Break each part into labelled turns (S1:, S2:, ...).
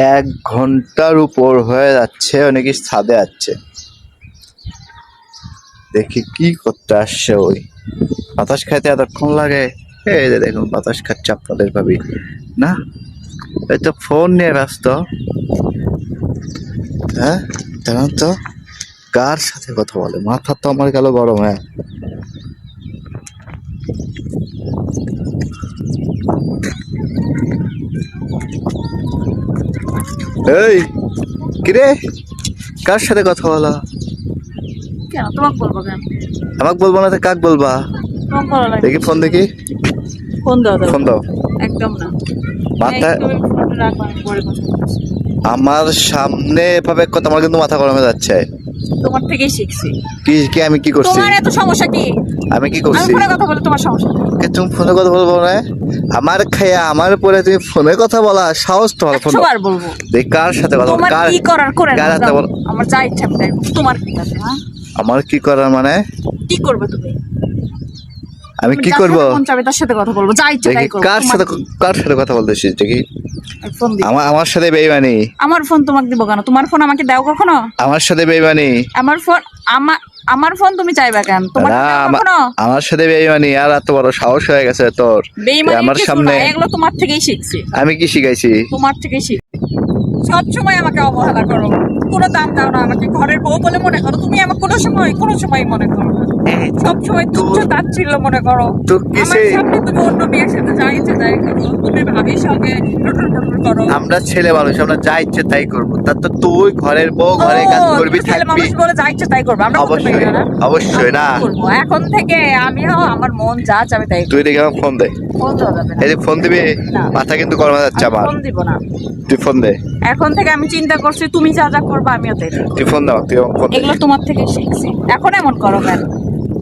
S1: এক ঘণ্টার উপর হয়ে যাচ্ছে, অনেকে ছাদে আছে। দেখি কি করতে আসছে ওই। বাতাস খাইতে এতক্ষণ লাগে? এই যে দেখুন, বাতাস খাচ্ছে আপনাদের ভাবি। না? এই তো ফোন নিয়ে ব্যস্ত। হ্যাঁ জানান তো? কার সাথে কথা বলে? মাথা তো আমার গেল গরম হ্যাঁ। এই কিরে? কার সাথে কথা বলা?
S2: কেন? তোমাকে বলব কেন?
S1: আমাকে বলব না তো কাক বলবা? দেখি ফোন দেখি।
S2: ফোন দাও দাও।
S1: ফোন দাও।
S2: একদম না।
S1: মাথা। আমার সামনে এভাবে কথা আমার কিন্তু মাথা গরমে যাচ্ছে।
S2: তোমার থেকেই শিখছি।
S1: কি কি আমি কি করছি?
S2: তোমার এত সমস্যা কি?
S1: আমি কি
S2: আমি
S1: করছি
S2: ফোনে কথা বলে তোমার সমস্যা কে?
S1: তুমি ফোনে কথা বলব না? আমার খাইয়া আমার পরে তুমি ফোনে কথা বলা সাহস তো ফোন।
S2: একশোবার বলব।
S1: দেখ কার সাথে কথা বল
S2: তোমার
S1: কার
S2: কি করার? করে
S1: কার
S2: দাও।
S1: বল।
S2: আমার যা ইচ্ছা তাই। তোমার কি আছে হ্যাঁ?
S1: আমার কি করার মানে?
S2: কি করবে তুমি?
S1: আমি কি করব?
S2: মন চাবে তার সাথে কথা বলব। যা ইচ্ছা তাই করব।
S1: কার সাথে কার সাথে কথা বলতেছিস? দেখি। আমার আমার সাথে বেইমানি।
S2: আমার ফোন তোমাকে দিব কেন? তোমার ফোন আমাকে দাও কখনো?
S1: আমার সাথে বেইমানি।
S2: আমার ফোন আমার আমার ফোন তুমি চাইবা কেন? তোমার কখনো?
S1: আমার সাথে বেইমানি আর এত বড় সাহস হয়ে গেছে তোর। আমার সামনে
S2: এগুলো তোমার থেকেই শিখছি।
S1: আমি কি শিখাইছি?
S2: তোমার থেকেই শিখ সব সময় আমাকে অবহেলা করো। কোনো দাম দাও না আমাকে। ঘরের বউ বলে মনে করো। তুমি আমাকে কোনো সময় কোনো সময় মনে করো না। সব সময় তুচ্ছ তাচ্ছিল্য মনে করো।
S1: তো কিসে-
S2: তুমি অন্য মেয়ের সাথে যা ইচ্ছে তাই করো তুমি ভাবির সঙ্গে টটর টটর করো।
S1: আমরা ছেলে মানুষ আমরা যা ইচ্ছে তাই করব। তার তো তুই ঘরের বউ ঘরে কাজ করবি
S2: ছেলে
S1: থাকবি।
S2: মানুষ বলে যা ইচ্ছে তাই করব আমরা
S1: অবশ্যই অবশ্যই না।
S2: এখন থেকে আমিও আমার মন যা চাবে তাই
S1: তুই দেখে আমার ফোন দে।
S2: ফোন দেওয়া
S1: এই যে ফোন দিবি। মাথা কিন্তু গরম যাচ্ছে আমার।
S2: ফোন দিব না।
S1: তুই ফোন দে।
S2: এখন থেকে আমি চিন্তা করছি তুমি যা যা করবে আমিও তাই।
S1: তুই ফোন দে আমাকে, তুই ফোন
S2: এগুলো তোমার থেকে শিখছি। এখন এমন করো কেন?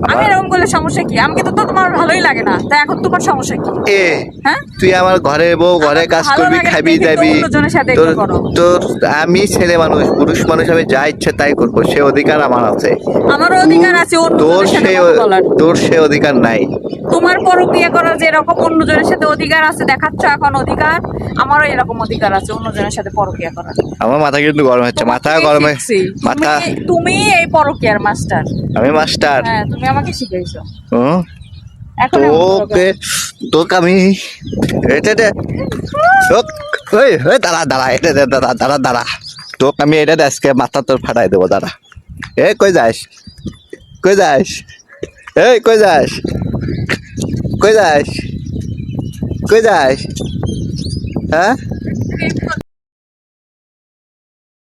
S2: আমি এরকম করলে সমস্যা কি? আমাকে তো তো তোমার ভালোই লাগে না। তাই এখন তোমার সমস্যা কি?
S1: এ
S2: হ্যাঁ?
S1: তুই আমার ঘরে বউ ঘরে কাজ করবি খাবি যাবি।
S2: সাথে
S1: তোর তোর আমি ছেলে মানুষ পুরুষ মানুষ আমি যা ইচ্ছে তাই করব সে অধিকার আমার আছে।
S2: আমারও অধিকার আছে
S1: তোর সে তোর সে অধিকার নাই।
S2: তোমার পরক্রিয়া করার যে এরকম অন্যজনের সাথে অধিকার আছে দেখাচ্ছ এখন অধিকার আমারও এরকম অধিকার আছে অন্যজনের সাথে পরক্রিয়া করার।
S1: আমার মাথা কিন্তু গরম হচ্ছে মাথা গরমে মাথা
S2: তুমি- এই পরক্রিয়ার মাস্টার।
S1: আমি মাস্টার।
S2: হ্যাঁ তুমি আমাকে শিখাইছো
S1: হুম
S2: এখন
S1: তোকে তোকে আমি এটা এটা তোক- ওই ওই দাঁড়া দাঁড়া এটা দে, দাঁড়া দাঁড়া দাঁড়া। তোকে আমি এটা দে, আজকে মাথা তোর ফাটাই দেবো দাঁড়া। এ কই যাস? কই যাস? এই কই যাস? কই যাস? কই যাস? হ্যাঁ?